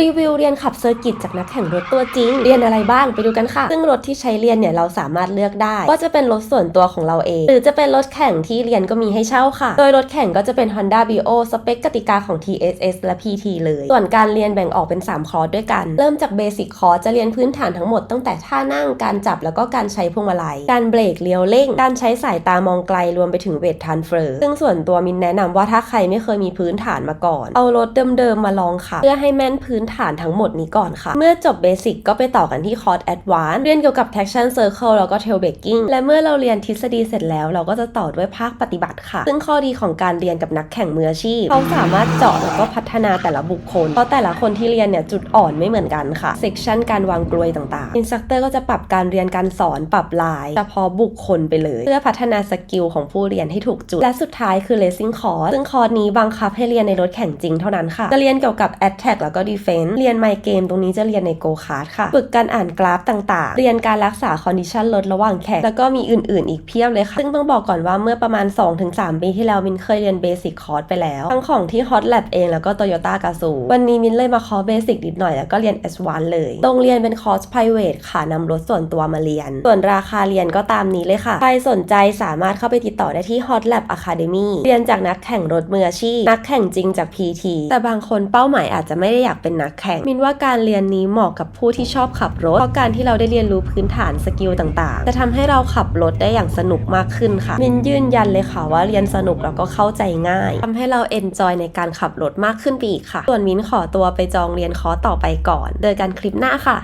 รีวิวเรียนขับเซอร์กิตจากนักแข่งรถตัวจริง เรียนอะไรบ้างไปดูกันค่ะ ซึ่งรถที่ใช้เรียนเนี่ยเราสามารถเลือกได้ว่าจะเป็นรถส่วนตัวของเราเอง หรือจะเป็นรถแข่งที่เรียนก็มีให้เช่าค่ะ โดยรถแข่งก็จะเป็น Honda Bio สเปคกติกาของ TSS และ PT เลย ส่วนการเรียนแบ่งออกเป็น 3 คอร์สด้วยกัน เริ่มจากเบสิกคอร์สจะเรียนพื้นฐานทั้งหมดตั้งแต่ท่านั่งการจับแล้วก็การใช้พวงมาลัย การเบรกเลี้ยวเร่ง การใช้สายตามองไกลรวมไปถึงเวททันเฟอร์ซึ่งส่วนตัวมินแนะนำว่าถ้าใครไม่เคยมีพื้นฐานมาก่อน เอารถเดิมๆมาลองขับเพื่อให้แม่นพื้นฐานทั้งหมดนี้ก่อนค่ะ เมื่อจบเบสิกก็ไปต่อกันที่คอร์สแอดวานซ์เรียนเกี่ยวกับ traction circle แล้วก็ tail braking และเมื่อเราเรียนทฤษฎีเสร็จแล้ว เราก็จะต่อด้วยภาคปฏิบัติค่ะ ซึ่งข้อดีของการเรียนกับนักแข่งมืออาชีพ เขาสามารถเจาะแล้วก็พัฒนาแต่ละบุคคล เพราะแต่ละคนที่เรียนเนี่ยจุดอ่อนไม่เหมือนกันค่ะเซกชันการวางกลวยต่างๆอินสตัคเตอร์ก็จะปรับการเรียนการสอนปรับลายเฉพาะบุคคลไปเลย เพื่อพัฒนาสกิลของผู้เรียนให้ถูกจุด และสุดท้ายคือ racing course ซึ่งคอร์สนี้บังคับให้เรียนในรถแข่งจริงเท่านั้นค่ะจะเรียนเกี่ยวกับ attack แล้วก็ defense เรียนไมเกมตรงนี้จะเรียนใน go kart ค่ะ ฝึกการอ่านกราฟต่างๆ เรียนการรักษา condition รถระหว่างแข่งแล้วก็มีอื่นๆ อีกเพียบเลยค่ะ ซึ่งต้องบอกก่อนว่าเมื่อประมาณ 2-3 ปีที่แล้วมินเคยเรียน basic course ไปแล้ว ทั้งของที่ hot lab เองแล้วก็ Toyota g a z o วันนี้มินเลยมาคอร์ส basic นิดหน่อยแล้วก็เรียน S1 เลยโรงเรียนเป็นคอร์ส private ค่ะนำรถส่วนตัวมาเรียน ส่วนราคาเรียนก็ตามนี้เลยค่ะ ใครสนใจสามารถเข้าไปติดต่อได้ที่ Hot Lab Academy เรียนจากนักแข่งรถมืออาชีพ นักแข่งจริงจาก PT แต่บางคนเป้าหมายอาจจะไม่ได้อยากเป็นนักแข่ง มินว่าการเรียนนี้เหมาะกับผู้ที่ชอบขับรถ เพราะการที่เราได้เรียนรู้พื้นฐานสกิลต่างๆ จะทำให้เราขับรถได้อย่างสนุกมากขึ้นค่ะ มินยืนยันเลยค่ะว่าเรียนสนุกแล้วก็เข้าใจง่ายทำให้เราเอนจอยในการขับรถมากขึ้นไปอีกค่ะ ส่วนมินขอตัวไปจองเรียนคอร์สต่อไปก่อน เจอกันคลิปหน้าค่ะ